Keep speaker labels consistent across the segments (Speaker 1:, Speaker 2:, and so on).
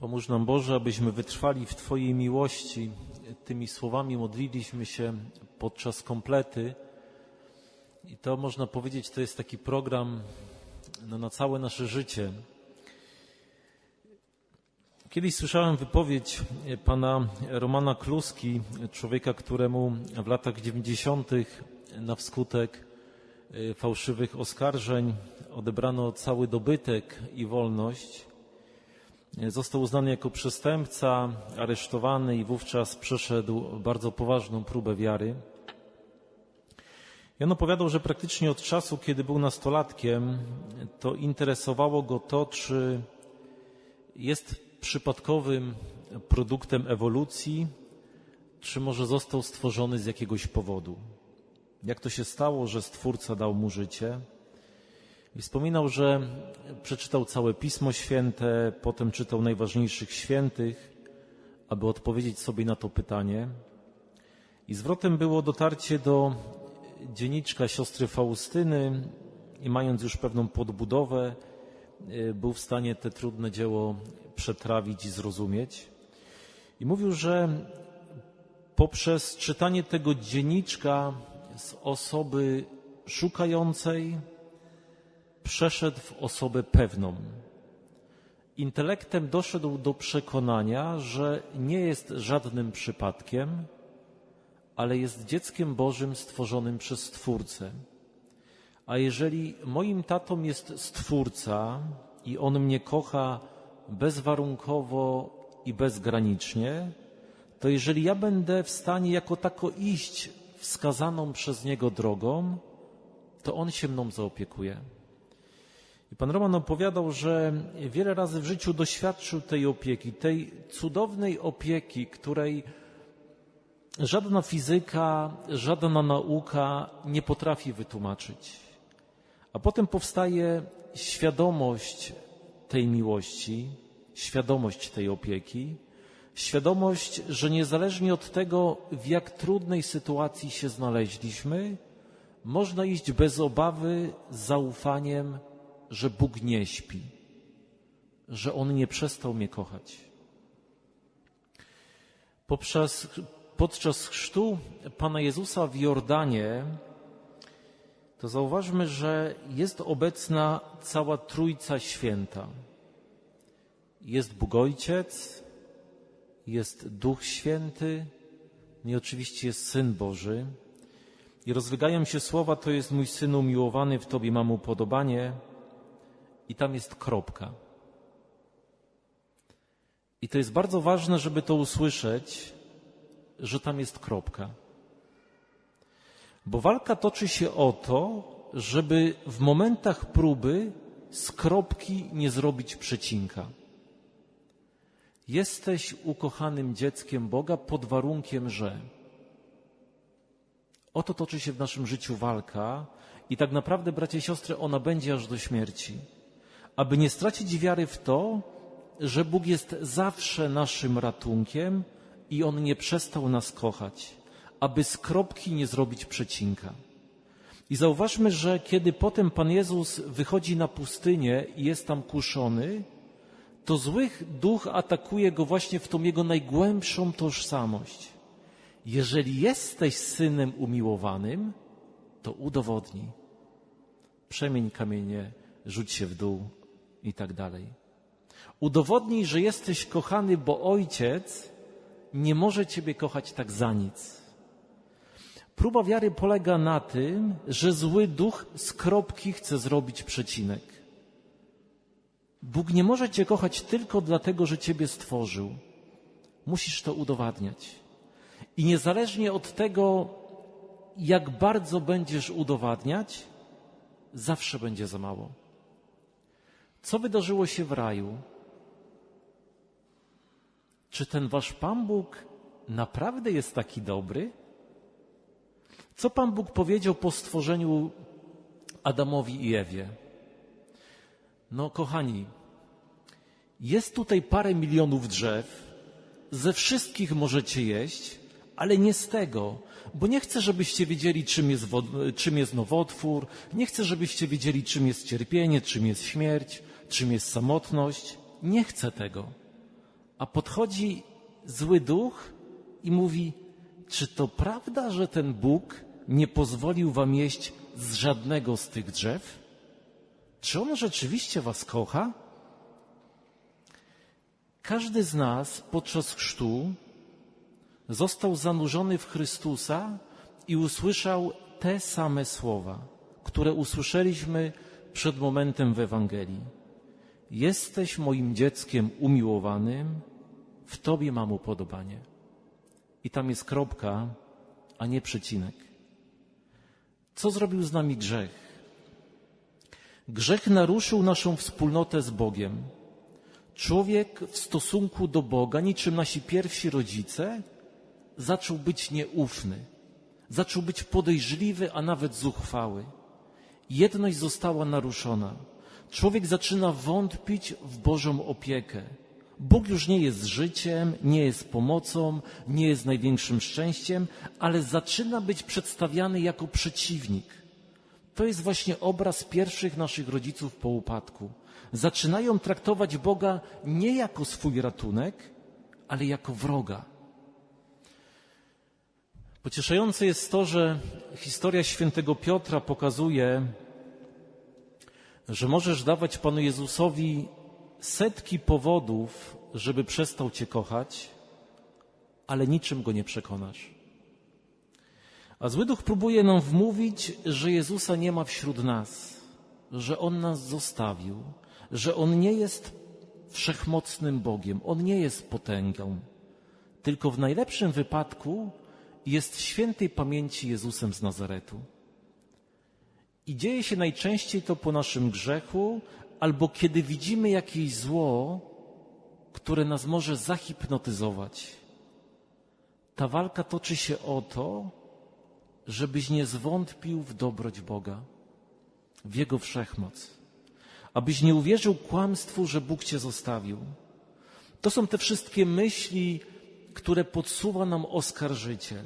Speaker 1: Pomóż nam Boże, abyśmy wytrwali w Twojej miłości. Tymi słowami modliliśmy się podczas komplety. I to można powiedzieć, to jest taki program no, na całe nasze życie. Kiedyś słyszałem wypowiedź pana Romana Kluski, człowieka, któremu w latach 90. na wskutek y, fałszywych oskarżeń odebrano cały dobytek i wolność. Został uznany jako przestępca, aresztowany i wówczas przeszedł bardzo poważną próbę wiary. On opowiadał, że praktycznie od czasu, kiedy był nastolatkiem, to interesowało go to, czy jest przypadkowym produktem ewolucji, czy może został stworzony z jakiegoś powodu. Jak to się stało, że Stwórca dał mu życie? I wspominał, że przeczytał całe Pismo Święte, potem czytał najważniejszych świętych, aby odpowiedzieć sobie na to pytanie. I zwrotem było dotarcie do dzienniczka siostry Faustyny i mając już pewną podbudowę, y, był w stanie te trudne dzieło przetrawić i zrozumieć. I mówił, że poprzez czytanie tego dzienniczka z osoby szukającej, przeszedł w osobę pewną. Intelektem doszedł do przekonania, że nie jest żadnym przypadkiem, ale jest dzieckiem Bożym stworzonym przez Stwórcę. A jeżeli moim tatą jest Stwórca i on mnie kocha bezwarunkowo i bezgranicznie, to jeżeli ja będę w stanie jako tako iść wskazaną przez niego drogą, to on się mną zaopiekuje. I pan Roman opowiadał, że wiele razy w życiu doświadczył tej opieki, tej cudownej opieki, której żadna fizyka, żadna nauka nie potrafi wytłumaczyć. A potem powstaje świadomość tej miłości, świadomość tej opieki, świadomość, że niezależnie od tego, w jak trudnej sytuacji się znaleźliśmy, można iść bez obawy, z zaufaniem, że Bóg nie śpi, że On nie przestał mnie kochać. Poprzez, podczas chrztu Pana Jezusa w Jordanie, to zauważmy, że jest obecna cała Trójca Święta. Jest Bóg Ojciec, jest Duch Święty i oczywiście jest Syn Boży. I rozwygają się słowa, to jest mój Syn umiłowany, w Tobie mam upodobanie i tam jest kropka. I to jest bardzo ważne, żeby to usłyszeć, że tam jest kropka. Bo walka toczy się o to, żeby w momentach próby z kropki nie zrobić przecinka. Jesteś ukochanym dzieckiem Boga pod warunkiem, że. Oto toczy się w naszym życiu walka i tak naprawdę, bracia i siostry, ona będzie aż do śmierci aby nie stracić wiary w to, że Bóg jest zawsze naszym ratunkiem i On nie przestał nas kochać, aby z kropki nie zrobić przecinka. I zauważmy, że kiedy potem Pan Jezus wychodzi na pustynię i jest tam kuszony, to złych duch atakuje go właśnie w tą jego najgłębszą tożsamość. Jeżeli jesteś synem umiłowanym, to udowodnij. Przemień kamienie, rzuć się w dół, i tak dalej. Udowodnij, że jesteś kochany, bo ojciec nie może ciebie kochać tak za nic. Próba wiary polega na tym, że zły duch z kropki chce zrobić przecinek. Bóg nie może cię kochać tylko dlatego, że ciebie stworzył. Musisz to udowadniać. I niezależnie od tego, jak bardzo będziesz udowadniać, zawsze będzie za mało. Co wydarzyło się w raju? Czy ten wasz Pan Bóg naprawdę jest taki dobry? Co Pan Bóg powiedział po stworzeniu Adamowi i Ewie? No, kochani, jest tutaj parę milionów drzew, ze wszystkich możecie jeść, ale nie z tego, bo nie chcę, żebyście wiedzieli, czym jest, czym jest nowotwór, nie chcę, żebyście wiedzieli, czym jest cierpienie, czym jest śmierć, czym jest samotność. Nie chcę tego. A podchodzi zły duch i mówi: Czy to prawda, że ten Bóg nie pozwolił wam jeść z żadnego z tych drzew? Czy on rzeczywiście was kocha? Każdy z nas podczas chrztu został zanurzony w Chrystusa i usłyszał te same słowa, które usłyszeliśmy przed momentem w Ewangelii. Jesteś moim dzieckiem umiłowanym, w Tobie mam upodobanie. I tam jest kropka, a nie przecinek. Co zrobił z nami grzech? Grzech naruszył naszą wspólnotę z Bogiem. Człowiek w stosunku do Boga, niczym nasi pierwsi rodzice, zaczął być nieufny, zaczął być podejrzliwy, a nawet zuchwały. Jedność została naruszona. Człowiek zaczyna wątpić w Bożą opiekę. Bóg już nie jest życiem, nie jest pomocą, nie jest największym szczęściem, ale zaczyna być przedstawiany jako przeciwnik. To jest właśnie obraz pierwszych naszych rodziców po upadku. Zaczynają traktować Boga nie jako swój ratunek, ale jako wroga. Pocieszające jest to, że historia świętego Piotra pokazuje, że możesz dawać Panu Jezusowi setki powodów, żeby przestał Cię kochać, ale niczym go nie przekonasz. A zły duch próbuje nam wmówić, że Jezusa nie ma wśród nas, że On nas zostawił, że On nie jest wszechmocnym Bogiem, On nie jest potęgą, tylko w najlepszym wypadku jest świętej pamięci Jezusem z Nazaretu. I dzieje się najczęściej to po naszym grzechu, albo kiedy widzimy jakieś zło, które nas może zahipnotyzować. Ta walka toczy się o to, żebyś nie zwątpił w dobroć Boga, w Jego wszechmoc, abyś nie uwierzył kłamstwu, że Bóg cię zostawił. To są te wszystkie myśli, które podsuwa nam oskarżyciel.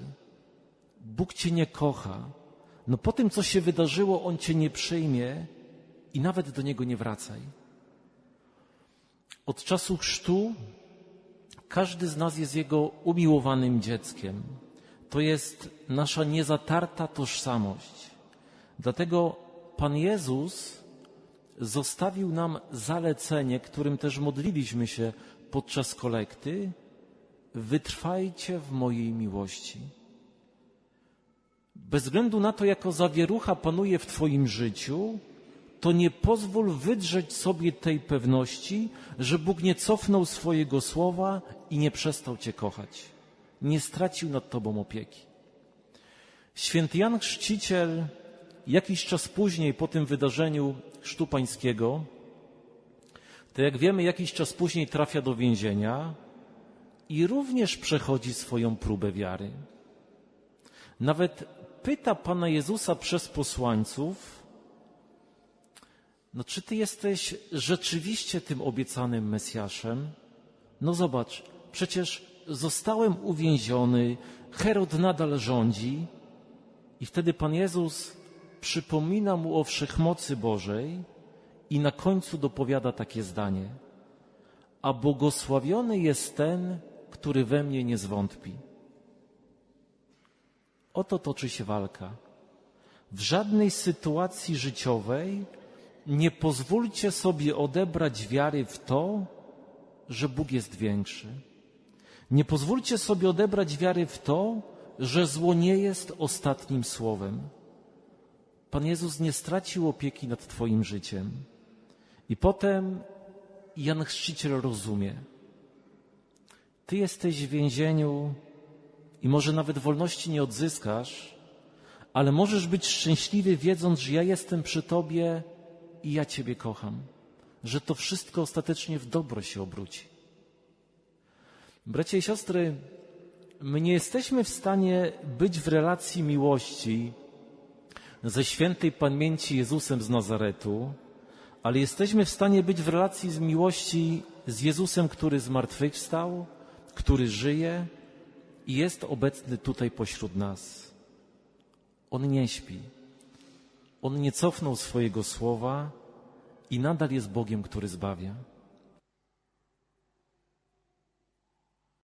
Speaker 1: Bóg cię nie kocha. No po tym, co się wydarzyło, On cię nie przyjmie i nawet do Niego nie wracaj. Od czasu chrztu każdy z nas jest Jego umiłowanym dzieckiem. To jest nasza niezatarta tożsamość. Dlatego Pan Jezus zostawił nam zalecenie, którym też modliliśmy się podczas kolekty. Wytrwajcie w mojej miłości. Bez względu na to, jako zawierucha panuje w Twoim życiu, to nie pozwól wydrzeć sobie tej pewności, że Bóg nie cofnął swojego słowa i nie przestał Cię kochać. Nie stracił nad Tobą opieki. Święty Jan Chrzciciel jakiś czas później po tym wydarzeniu Chrztu Pańskiego, to jak wiemy, jakiś czas później trafia do więzienia i również przechodzi swoją próbę wiary. Nawet pyta Pana Jezusa przez posłańców, no czy Ty jesteś rzeczywiście tym obiecanym Mesjaszem? No zobacz, przecież zostałem uwięziony, Herod nadal rządzi i wtedy Pan Jezus przypomina mu o wszechmocy Bożej i na końcu dopowiada takie zdanie. A błogosławiony jest ten, który we mnie nie zwątpi. Oto toczy się walka. W żadnej sytuacji życiowej nie pozwólcie sobie odebrać wiary w to, że Bóg jest większy. Nie pozwólcie sobie odebrać wiary w to, że zło nie jest ostatnim słowem. Pan Jezus nie stracił opieki nad Twoim życiem. I potem Jan Chrzciciel rozumie. Ty jesteś w więzieniu i może nawet wolności nie odzyskasz, ale możesz być szczęśliwy, wiedząc, że ja jestem przy Tobie i ja Ciebie kocham, że to wszystko ostatecznie w dobro się obróci. Bracia i siostry, my nie jesteśmy w stanie być w relacji miłości ze świętej pamięci Jezusem z Nazaretu, ale jesteśmy w stanie być w relacji z miłości z Jezusem, który zmartwychwstał, który żyje i jest obecny tutaj pośród nas. On nie śpi. On nie cofnął swojego słowa i nadal jest Bogiem, który zbawia.